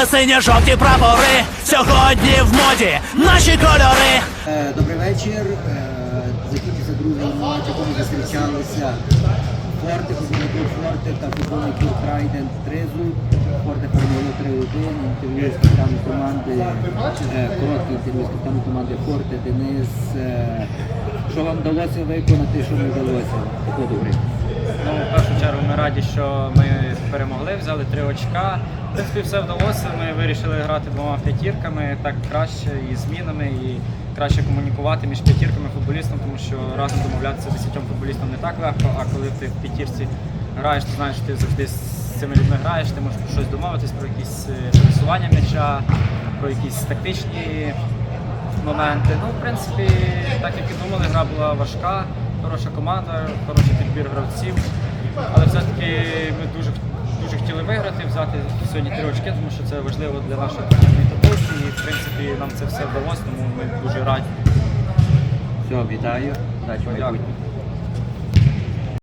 але синьо-жовті прапори сьогодні в моді наші кольори. Е, Добрий вечір. Е, Закінчився другий матч, якому зустрічалися Форти, футбольний клуб Форти та футбольний клуб Трайдент Тризу. Форти перемогли 3-1. Інтерв'ю з капітаном команди, е, коротке інтерв'ю з капітаном команди Форти Денис. Що вам вдалося виконати, що не вдалося? Тако добре. Ну, в першу чергу ми раді, що ми взяли три очка. В принципі, все вдалося. Ми вирішили грати двома п'ятірками, так краще і змінами, і краще комунікувати між п'ятірками футболістом, тому що разом домовлятися десятьом футболістам не так легко, а коли ти в п'ятірці граєш, ти знаєш, що ти завжди з цими людьми граєш, ти можеш про щось домовитись, про якісь пересування м'яча, про якісь тактичні моменти. Ну, в принципі, так як і думали, гра була важка, хороша команда, хороший підбір гравців. Але все-таки взяти сьогодні три очки, тому що це важливо для нашої турнірної таблиці. І в принципі нам це все вдалося, тому ми дуже раді. Все, вітаю. Дякую.